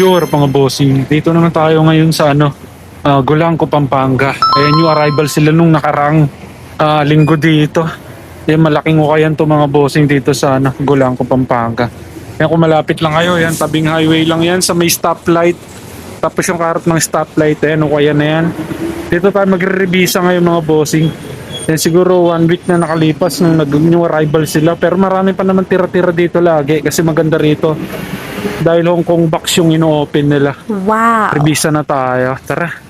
Pure mga bossing. Dito naman tayo ngayon sa ano, ah, Golangco, Pampanga. Ayan yung arrival sila nung nakarang ah, linggo dito. Ayan, malaking ukayan to mga bossing dito sa ano, Golangco, Pampanga. Ayan kung malapit lang kayo, yan tabing highway lang yan sa may stoplight. Tapos yung karot ng stoplight, ayan, ukayan na yan. Dito tayo magre-revisa ngayon mga bossing. Yan siguro one week na nakalipas nung nag yung arrival sila. Pero marami pa naman tira-tira dito lagi kasi maganda rito. Dahil Hong Kong box yung ino-open nila. Wow. Revisa na tayo. Tara.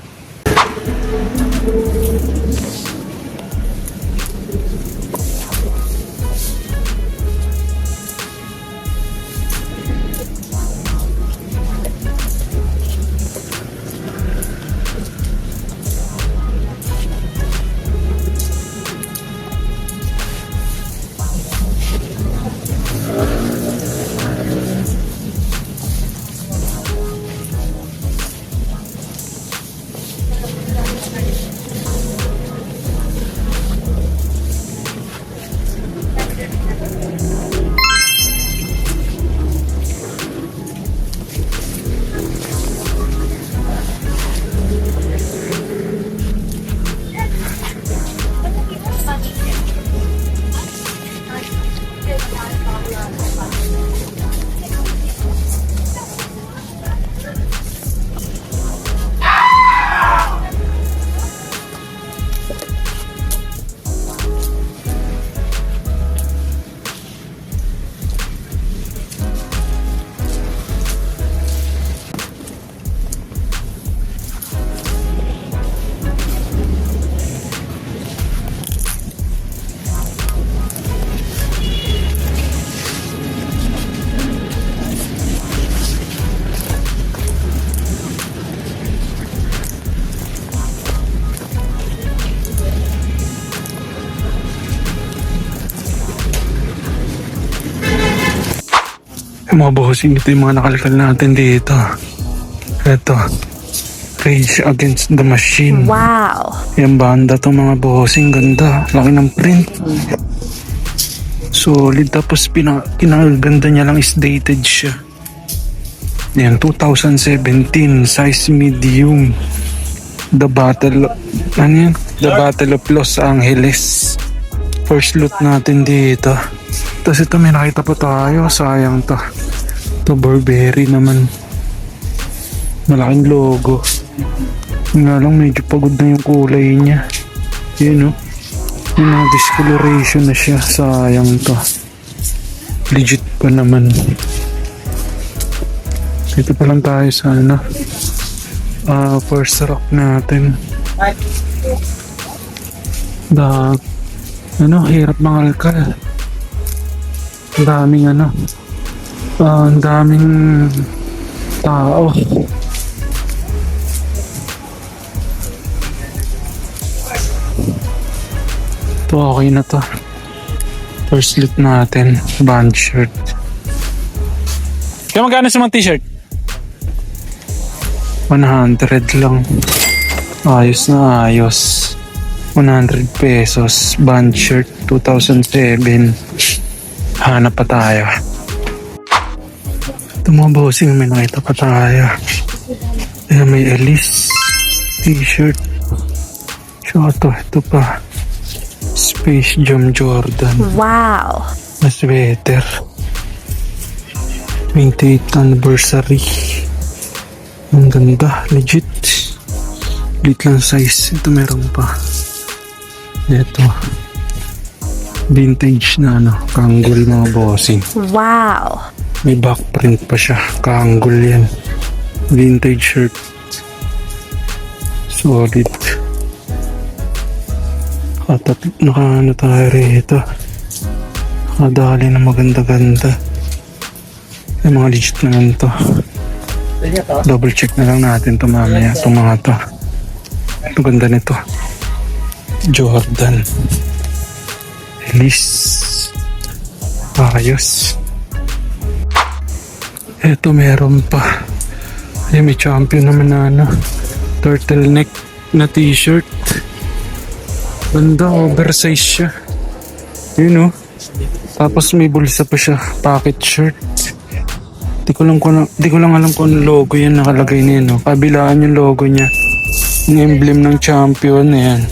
Bossing, ito yung mga nakalkal natin dito. Ito. Rage Against the Machine. Wow. Yung banda to mga bossing, ganda. Laki ng print. Solid. Tapos pina, kinaganda niya lang is dated siya. Yan, 2017. Size medium. The Battle... Ano yan? The Battle of Los Angeles. First loot natin dito. Tapos ito may nakita pa tayo. Sayang to. Ito Burberry naman. Malaking logo. Nga lang medyo pagod na yung kulay niya. Yun oh. Yung mga discoloration na siya. Sayang to. Legit pa naman. Dito pa lang tayo sa ano. Ah, first rock natin. Da, ano, hirap mangalkal. Ang daming ano. Ah, ang daming tao. Ito okay na to. First loot natin. Band shirt. Kaya magkano sa mga t-shirt? 100 lang. Ayos na ayos. 100 pesos. Band shirt. 2007. Hanap pa tayo. Ito mga bossing. May nakita pa tayo. Ayan, may Alice t-shirt. So, ito. Ito pa. Space Jam Jordan. Wow. Mas better. 28th anniversary. Ang ganda. Legit. Legit lang size. Ito meron pa. Ito. Vintage na ano. Kanggol mga bossing. Wow. May back print pa siya. Kanggol yan. Vintage shirt. Solid. Nakatat naka ano tayo rito. Nakadali na maganda-ganda. Yung mga legit naman to. Double check na lang natin to mamaya. Itong mga to. Ang ganda nito. Jordan. Elise. Ayos. Eto meron pa. Ay, may champion naman na ano. Turtleneck na t-shirt. Ganda, oversize siya. Yun oh. Tapos may bulsa pa siya, pocket shirt. Di ko lang, kung, di ko lang alam kung ano logo yan nakalagay niya, no? Kabilaan yung logo niya. Yung emblem ng champion, yan.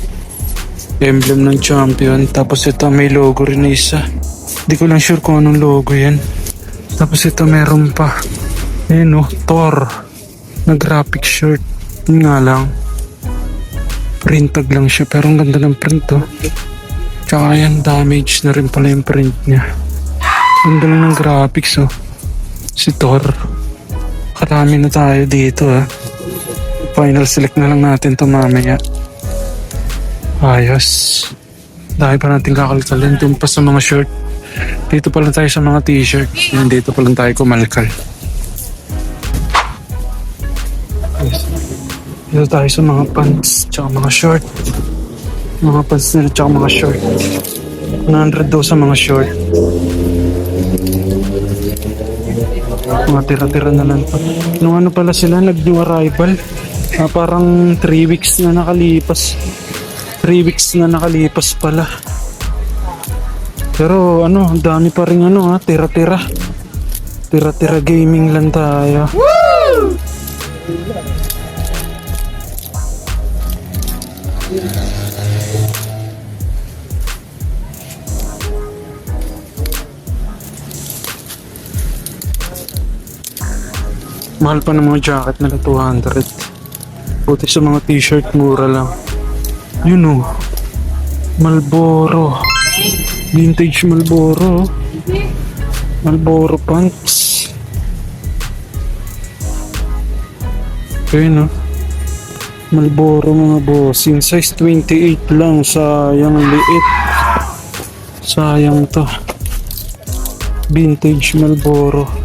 Emblem ng champion. Tapos ito, may logo rin na isa. Di ko lang sure kung anong logo yan. Tapos ito, meron pa. Ayan, no? Thor. Na graphic shirt. Yun nga lang. Printag lang siya, pero ang ganda ng print, oh. Tsaka yan, damage na rin pala yung print niya. Ang galing ng graphics, oh. Si Thor. Karami na tayo dito, ah. Final select na lang natin to mamaya. Ayos. Dahil pa natin kakalkalin dun pa sa mga shirt. Dito pa lang tayo sa mga t-shirt. Yan, dito pa lang tayo kumalkal. Yes. Dito tayo sa mga pants, tsaka mga short. Mga pants nila, tsaka mga short. 100 daw sa mga short. Mga tira-tira na lang pa. Nung ano pala sila, nag-new arrival. Ah, parang 3 weeks na nakalipas. 3 weeks na nakalipas pala. Pero ano, dami pa rin ano ha, tira-tira. Tira-tira gaming lang tayo. Mahal pa ng mga jacket nila 200. Buti sa mga t-shirt mura lang. Yun oh. Malboro. Vintage Malboro. Malboro pants. Ayun oh. Malboro mga bossing. Size 28 lang. Sayang liit. Sayang to. Vintage Malboro.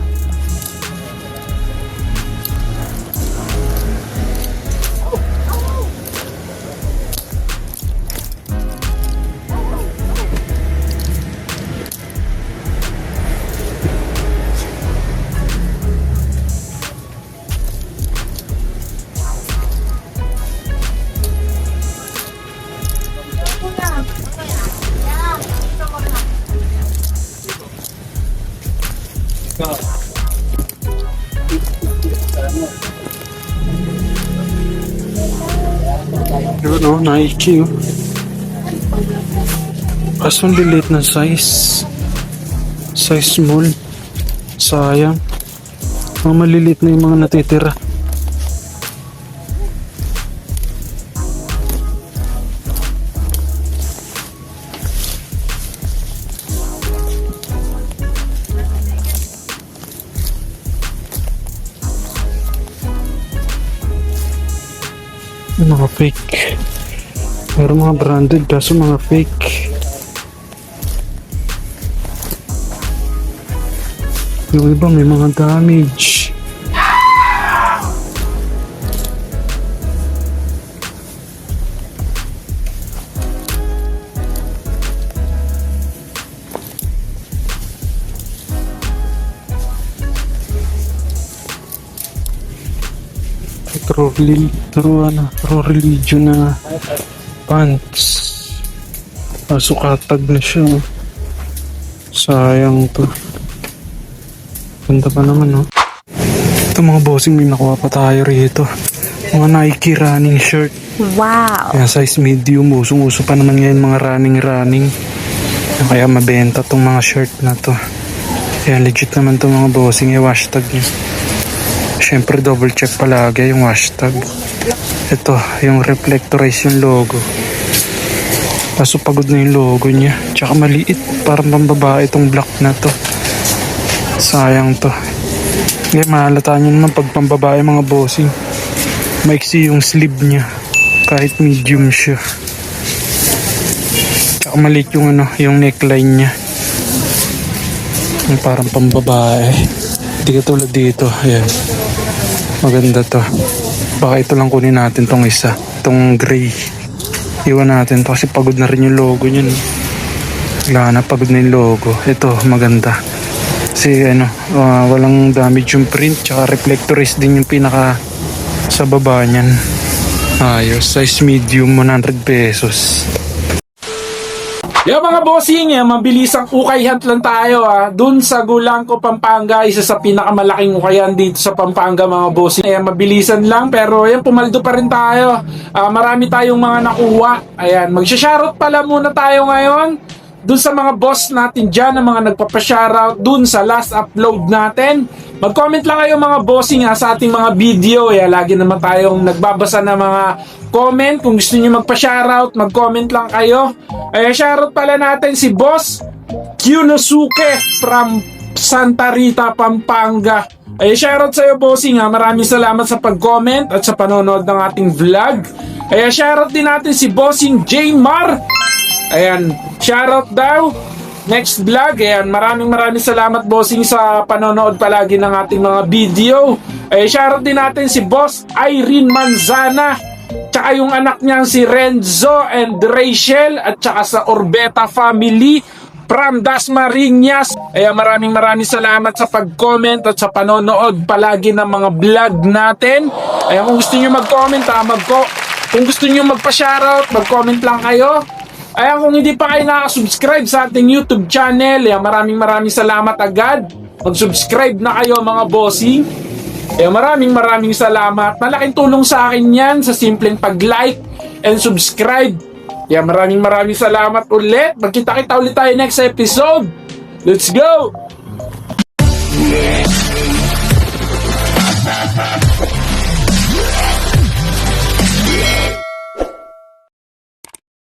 Yun oh, Nike oh. Kaso lilit na size. Size small. Sayang. Mga malilit na yung mga natitira. Fake. Pero mga branded kaso mga fake. Yung iba may mga damage. True, true, ano, true religion na pants. Kaso katag na siya. oh. Sayang to. Ganda pa naman, no? Ito mga bossing, may nakuha pa tayo rito. Mga Nike running shirt. Wow. Kaya size medium, usong-uso pa naman ngayon mga running-running. Kaya mabenta tong mga shirt na to. Kaya legit naman tong mga bossing, yung hashtag niya. Siyempre double check palagi yung hashtag. Ito, yung reflectorize yung logo. Kaso pagod na yung logo niya. Tsaka maliit, parang pambabae itong black na to. Sayang to. Hindi, mahalata nyo naman pag pambabae mga bossing. Maiksi yung sleeve niya. Kahit medium siya. Tsaka maliit yung ano, yung neckline niya. Yung parang pambabae. Hindi katulad dito. Ayan. Maganda to. Baka ito lang kunin natin tong isa. Tong gray. Iwan natin to kasi pagod na rin yung logo niya. No? Wala na, pagod na yung logo. Ito, maganda. Kasi ano, ah, walang damage yung print. Tsaka reflectorist din yung pinaka sa baba niyan. Ayos. Size medium, 100 pesos. Yo mga bossing, eh, mabilisang ukay hunt lang tayo ah. Dun sa Gulangko, Pampanga, isa sa pinakamalaking ukayan dito sa Pampanga mga bossing. Ayan, mabilisan lang pero ayan, pumaldo pa rin tayo. Ah, marami tayong mga nakuha. Ayan, magsha-shoutout pala muna tayo ngayon. Dun sa mga boss natin dyan, ang mga nagpapa-shoutout dun sa last upload natin. Mag-comment lang kayo mga bossing ha, sa ating mga video. Eh, lagi naman tayong nagbabasa ng mga comment. Kung gusto niyo magpa-shoutout, mag-comment lang kayo. Ay, shoutout pala natin si Boss Kyunosuke from Santa Rita, Pampanga. Ay, shoutout sa'yo, bossing ha. Maraming salamat sa pag-comment at sa panonood ng ating vlog. Ay, shoutout din natin si Bossing J. Mar. Ayan, shoutout daw. Next vlog, ayan, maraming maraming salamat bossing sa panonood palagi ng ating mga video. Eh, shoutout din natin si Boss Irene Manzana. Tsaka yung anak niya si Renzo and Rachel at tsaka sa Orbeta family from Dasmariñas. Ayan, maraming maraming salamat sa pag-comment at sa panonood palagi ng mga vlog natin. Ayan, kung gusto niyo mag-comment ha, mag kung gusto niyo magpa-shoutout, mag-comment lang kayo. Ayan, kung hindi pa kayo nakasubscribe sa ating YouTube channel, ayan, maraming maraming salamat agad. Mag-subscribe na kayo mga bossing. Ayan, eh, maraming maraming salamat. Malaking tulong sa akin yan sa simpleng pag-like and subscribe. Ayan, maraming maraming salamat ulit. Magkita-kita ulit tayo next episode. Let's go! Yeah.